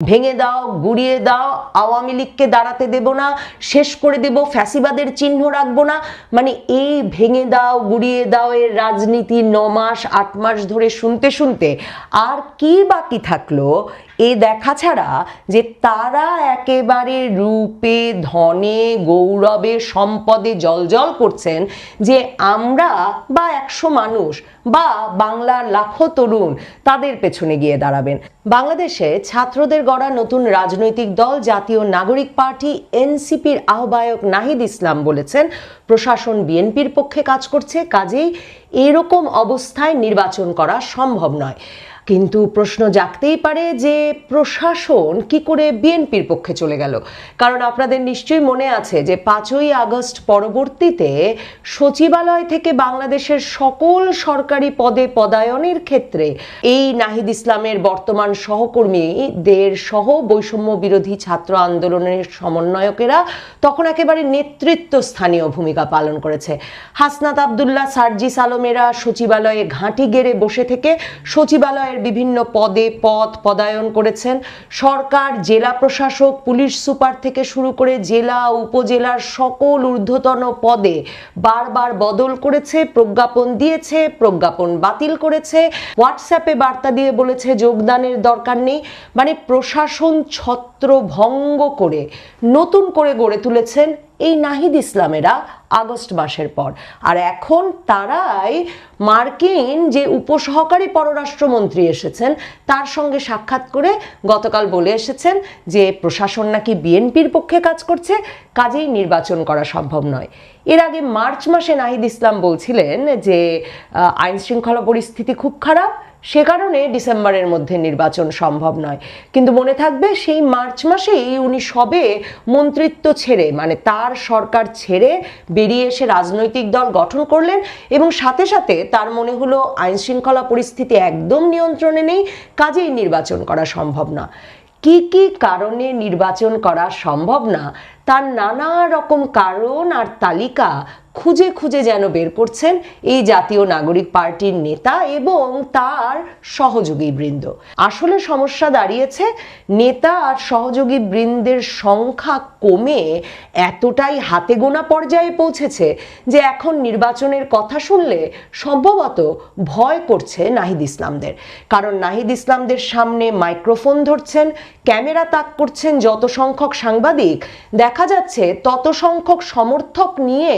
ভেঙে দাও, গুড়িয়ে দাও, আওয়ামী লীগকে দাঁড়াতে দেব না, শেষ করে দেব, ফ্যাসিবাদের চিহ্ন রাখব না। মানে এই ভেঙে দাও, গুড়িয়ে দাও এর রাজনীতি ন মাস, আট মাস ধরে শুনতে শুনতে আর কি বাকি থাকল? এ দেখা ছাড়া যে তারা একেবারে রূপে, ধনে, গৌরবে, সম্পদে জলজল করছেন যে আমরা বা একশো মানুষ বা বাংলার লাখো তরুণ তাদের পেছনে গিয়ে দাঁড়াবেন। বাংলাদেশে ছাত্রদের গড়া নতুন রাজনৈতিক দল জাতীয় নাগরিক পার্টি এনসিপির আহ্বায়ক নাহিদ ইসলাম বলেছেন, প্রশাসন বিএনপির পক্ষে কাজ করছে, কাজেই এরকম অবস্থায় নির্বাচন করা সম্ভব নয়। কিন্তু প্রশ্ন জাগতেই পারে যে প্রশাসন কি করে বিএনপির পক্ষে চলে গেল। কারণ আপনাদের নিশ্চয়ই মনে আছে যে পাঁচই আগস্ট পরবর্তীতে সচিবালয় থেকে বাংলাদেশের সকল সরকারি পদে পদায়নের ক্ষেত্রে এই নাহিদ ইসলামের বর্তমান সহকর্মীদের সহ বৈষম্য বিরোধী ছাত্র আন্দোলনের সমন্বয়কেরা তখন একেবারে নেতৃত্ব স্থানীয় ভূমিকা পালন করেছে। হাসনাত আবদুল্লাহ সার্জিস আলমেরা সচিবালয়ে ঘাঁটি গেড়ে বসে থেকে সচিবালয়ের বিভিন্ন পদে পদ পদায়ন করেছেন। সরকার, জেলা প্রশাসক, পুলিশ সুপার থেকে শুরু করে জেলা, উপজেলার সকল ঊর্ধ্বতন পদে বারবার বদল করেছে, প্রজ্ঞাপন দিয়েছে, প্রজ্ঞাপন বাতিল করেছে। হোয়াটসঅ্যাপে বার্তা দিয়ে বলেছে, যোগদানের দরকার নেই। মানে প্রশাসন ছত্র ভঙ্গ করে নতুন করে গড়ে তুলেছেন এই নাহিদ ইসলামেরা আগস্ট মাসের পর। আর এখন তারাই মার্কিন যে উপসহকারী পররাষ্ট্রমন্ত্রী এসেছেন, তার সঙ্গে সাক্ষাৎ করে গতকাল বলে এসেছেন যে প্রশাসন নাকি বিএনপির পক্ষে কাজ করছে, কাজেই নির্বাচন করা সম্ভব নয়। এর আগে মার্চ মাসে নাহিদ ইসলাম বলছিলেন যে আইন শৃঙ্খলা পরিস্থিতি খুব খারাপ সে কারণে ডিসেম্বরের মধ্যে নির্বাচন সম্ভব নয়। কিন্তু মনে থাকবে সেই মার্চ মাসেই উনি সবে মন্ত্রিত্ব ছেড়ে মানে তার সরকার ছেড়ে বেরিয়ে এসে রাজনৈতিক দল গঠন করলেন এবং সাথে সাথে তার মনে হলো আইন শৃঙ্খলা পরিস্থিতি একদম নিয়ন্ত্রণে নেই, কাজেই নির্বাচন করা সম্ভব না। কি কি কারণে নির্বাচন করা সম্ভব না, তার নানা রকম কারণ আর তালিকা খুঁজে খুঁজে যেন বের করছেন এই জাতীয় নাগরিক পার্টির নেতা এবং তার সহযোগী বৃন্দ। আসলে সমস্যা দাঁড়িয়েছে, নেতা আর সহযোগী বৃন্দের সংখ্যা কমে এতটাই হাতে গোনা পর্যায়ে পৌঁছেছে যে এখন নির্বাচনের কথা শুনলে সম্ভবত ভয় করছে নাহিদ ইসলামদের। কারণ নাহিদ ইসলামদের সামনে মাইক্রোফোন ধরছেন, ক্যামেরা তাক করছেন যত সংখ্যক সাংবাদিক, দেখা যাচ্ছে তত সংখ্যক সমর্থক নিয়ে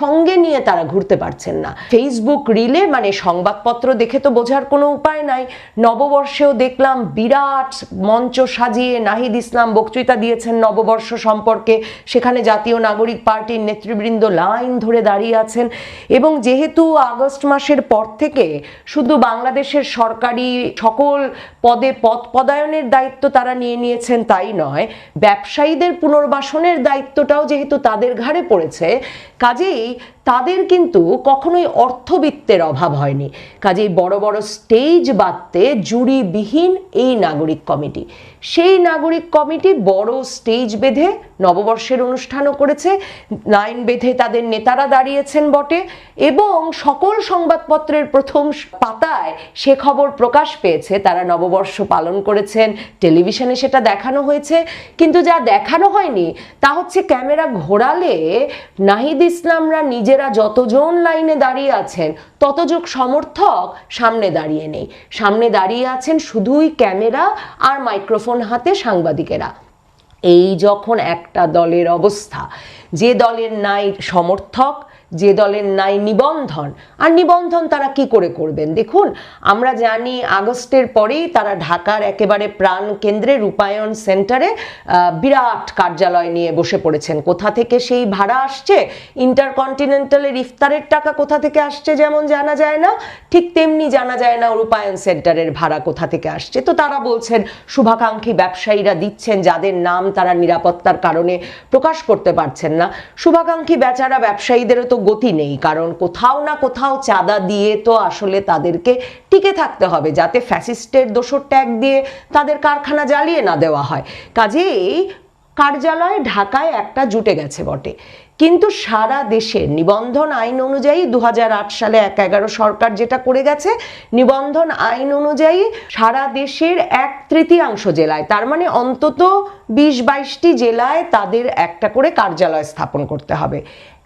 সঙ্গে নিয়ে তারা ঘুরতে পারছেন না। ফেসবুক রিলে মানে সংবাদপত্র দেখে তো বোঝার কোনো উপায় নাই। নববর্ষেও দেখলাম বিরাট মঞ্চ সাজিয়ে নাহিদ ইসলাম বক্তৃতা দিয়েছেন নববর্ষ সম্পর্কে। সেখানে জাতীয় নাগরিক পার্টির নেতৃবৃন্দ লাইন ধরে দাঁড়িয়ে আছেন। এবং যেহেতু আগস্ট মাসের পর থেকে শুধু বাংলাদেশের সরকারি সকল পদে পদ পদায়নের দায়িত্ব তারা নিয়ে নিয়েছেন তাই নয়, ব্যবসায়ীদের পুনর্বাসনের দায়িত্বটাও যেহেতু তাদের ঘাড়ে পড়েছে, কাজেই তাদের কিন্তু কখনোই অর্থবিত্তের অভাব হয়নি। কাজেই বড় বড় স্টেজ বাঁধতে জুরিবিহীন এই নাগরিক কমিটি। সেই নাগরিক কমিটি বড় স্টেজ বেঁধে নববর্ষের অনুষ্ঠানও করেছে লাইন বেঁধে তাদের নেতারা দাঁড়িয়েছেন বটে এবং সকল সংবাদপত্রের প্রথম পাতায় সে খবর প্রকাশ পেয়েছে, তারা নববর্ষ পালন করেছেন, টেলিভিশনে সেটা দেখানো হয়েছে, কিন্তু যা দেখানো হয়নি, তা হচ্ছে ক্যামেরা ঘোরালে নাহিদ ইসলামরা নিজেরা যতজন লাইনে দাঁড়িয়ে আছেন, ততযোগ সমর্থক সামনে দাঁড়িয়ে নেই। সামনে দাঁড়িয়ে আছেন শুধুই ক্যামেরা আর মাইক্রোফোন হাতে সাংবাদিকেরা। এই যখন একটা দলের অবস্থা, যে দলের নাই সমর্থক যে দলের নাই নিবন্ধন। আর নিবন্ধন তারা কি করে করবেন? দেখুন, আমরা জানি আগস্টের পরেই তারা ঢাকার একেবারে প্রাণ কেন্দ্রে রূপায়ণ সেন্টারে বিরাট কার্যালয় নিয়ে বসে পড়েছেন। কোথা থেকে সেই ভাড়া আসছে? ইন্টারকন্টিনেন্টালের ইফতারের টাকা কোথা থেকে আসছে যেমন জানা যায় না, ঠিক তেমনি জানা যায় না রূপায়ণ সেন্টারের ভাড়া কোথা থেকে আসছে। তো তারা বলছেন, শুভাকাঙ্ক্ষী ব্যবসায়ীরা দিচ্ছেন যাদের নাম তারা নিরাপত্তার কারণে প্রকাশ করতে পারছেন না। শুভাকাঙ্ক্ষী বেচারা ব্যবসায়ীদেরও তো গতি নেই, কারণ কোথাও না কোথাও চাঁদা দিয়ে তো আসলে তাদেরকে টিকে থাকতে হবে, যাতে ফ্যাসিস্টের দোষর ট্যাগ দিয়ে তাদের কারখানা জ্বালিয়ে না দেওয়া হয়। কাজেই কার্যালয় ঢাকায় একটা জুটে গেছে বটে। কিন্তু সারা দেশের নিবন্ধন আইন অনুযায়ী দু হাজার আট সালে এক এগারো সরকার যেটা করে গেছে, নিবন্ধন আইন অনুযায়ী সারা দেশের এক তৃতীয়াংশ জেলায়, তার মানে অন্তত বিশ বাইশটি জেলায় তাদের একটা করে কার্যালয় স্থাপন করতে হবে।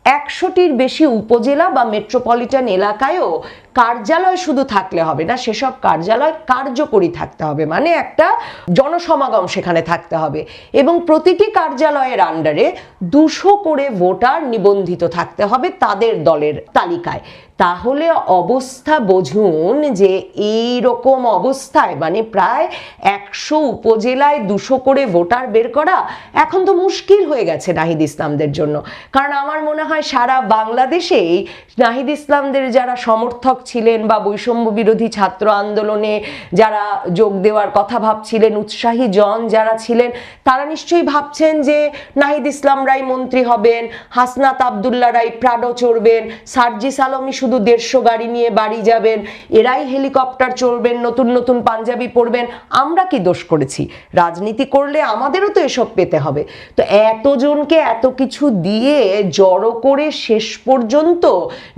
একশোটির বেশি উপজেলা বা মেট্রোপলিটন এলাকায়ও কার্যালয় শুধু থাকলে হবে না, সেসব কার্যালয় কার্যকরী থাকতে হবে। মানে একটা জনসমাগম সেখানে থাকতে হবে। এবং প্রতিটি কার্যালয়ের আন্ডারে দুশো করে ভোটার নিবন্ধিত থাকতে হবে তাদের দলের তালিকায়। তাহলে অবস্থা বুঝুন যে এই রকম অবস্থায় মানে প্রায় একশো উপজেলায় দুশো করে ভোটার বের করা এখন তো মুশকিল হয়ে গেছে নাহিদ ইসলামদের জন্য। কারণ আমার মনে হয় সারা বাংলাদেশেই নাহিদ ইসলামদের যারা সমর্থক ছিলেন বা বৈষম্য বিরোধী ছাত্র আন্দোলনে যারা যোগ দেওয়ার কথা ভাবছিলেন, উৎসাহী জন যারা ছিলেন, তারা নিশ্চয়ই ভাবছেন যে নাহিদ ইসলাম রায় মন্ত্রী হবেন, হাসনাত আবদুল্লাহ রায় প্রাডো চড়বেন, সার্জিস আলমী শুধু দেড়শো গাড়ি নিয়ে বাড়ি যাবেন, এরাই হেলিকপ্টার চড়বেন, নতুন নতুন পাঞ্জাবি পরবেন, আমরা কি দোষ করেছি? রাজনীতি করলে আমাদেরও তো এসব পেতে হবে। তো এতজনকে এত কিছু দিয়ে জড়ো করে শেষ পর্যন্ত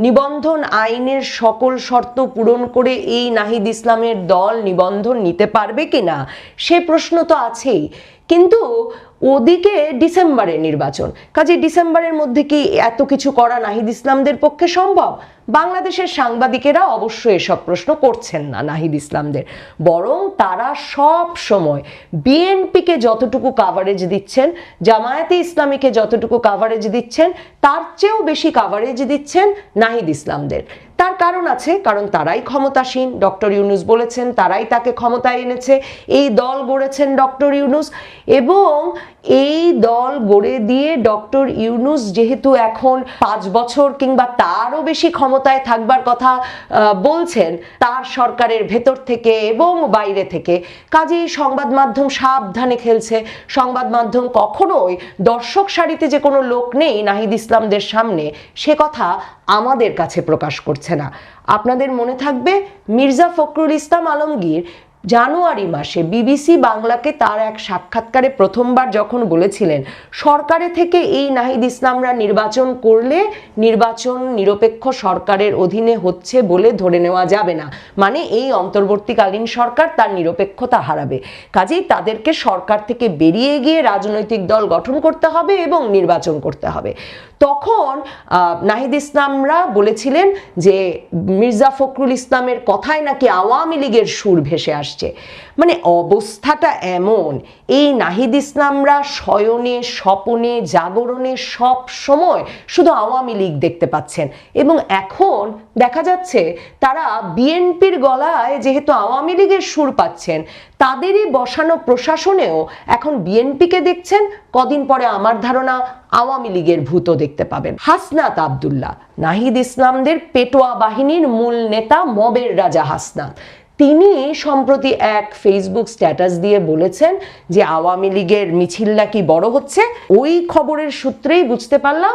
নিবন্ধন আইনের সকল শর্ত পূরণ করে এই নাহিদ ইসলামের দল নিবন্ধন নিতে পারবে কিনা? সে প্রশ্ন তো আছেই। কিন্তু ওদিকে ডিসেম্বরে নির্বাচন। কাজে ডিসেম্বরের মধ্যে কি এত কিছু করা নাহিদ ইসলামদের পক্ষে সম্ভব? বাংলাদেশের সাংবাদিকেরা অবশ্যই এসব প্রশ্ন করছেন না নাহিদ ইসলামদের। বরং তারা সব সময় বিএনপিকে যতটুকু কাভারেজ দিচ্ছেন, জামায়াতে ইসলামীকে যতটুকু কাভারেজ দিচ্ছেন, তার চেয়েও বেশি কাভারেজ দিচ্ছেন নাহিদ ইসলামদের। তার কারণ আছে, কারণ তারাই ক্ষমতাসীন। ডক্টর ইউনুস বলেছেন, তারাই তাকে ক্ষমতায় এনেছে। এই দল গড়েছেন ডক্টর ইউনুস এবং এই দল গড়ে দিয়ে ডক্টর ইউনুস যেহেতু এখন পাঁচ বছর কিংবা তারও বেশি ক্ষমতায় থাকবার কথা বলছেন, তার সরকারের ভেতর থেকে এবং বাইরে থেকে। কাজেই সংবাদ মাধ্যম সাবধানে খেলছে। সংবাদ মাধ্যম কখনোই দর্শক সারিতে যে কোনো লোক নেই নাহিদ ইসলামদের সামনে, সে কথা আমাদের কাছে প্রকাশ করছে না। আপনাদের মনে থাকবে মির্জা ফখরুল ইসলাম আলমগীর জানুয়ারি মাসে বিবিসি বাংলাকে তার এক সাক্ষাৎকারে প্রথমবার যখন বলেছিলেন, সরকারে থেকে এই নাহিদ ইসলামরা নির্বাচন করলে নির্বাচন নিরপেক্ষ সরকারের অধীনে হচ্ছে বলে ধরে নেওয়া যাবে না। মানে এই অন্তর্বর্তীকালীন সরকার তার নিরপেক্ষতা হারাবে। কাজেই তাদেরকে সরকার থেকে বেরিয়ে গিয়ে রাজনৈতিক দল গঠন করতে হবে এবং নির্বাচন করতে হবে। তখন নাহিদ ইসলামরা বলেছিলেন যে, মির্জা ফখরুল ইসলামের কথায় নাকি আওয়ামী লীগের সুর ভেসে আসছে। মানে অবস্থাটা এমন, এই নাহিদ ইসলামরা শয়নে, স্বপনে, জাগরণে সব সময় শুধু আওয়ামী লীগ দেখতে পাচ্ছেন এবং এখন দেখা যাচ্ছে তারা বিএনপির গলায় যেহেতু আওয়ামী লীগের সুর পাচ্ছেন, তাদেরই বসানো প্রশাসনেও এখন বিএনপিকে দেখছেন, কদিন পরে আমার ধারণা আওয়ামী লীগের ভূত দেখতে পাবেন। হাসনাত আবদুল্লাহ, নাহিদ ইসলামদের পেটোয়া বাহিনীর মূল নেতা মবের রাজা হাসনাত। তিনি সম্প্রতি এক ফেসবুক স্ট্যাটাস দিয়ে বলেছেন যে আওয়ামী লীগের মিছিল নাকি বড় হচ্ছে। ওই খবরের সূত্রেই বুঝতে পারলাম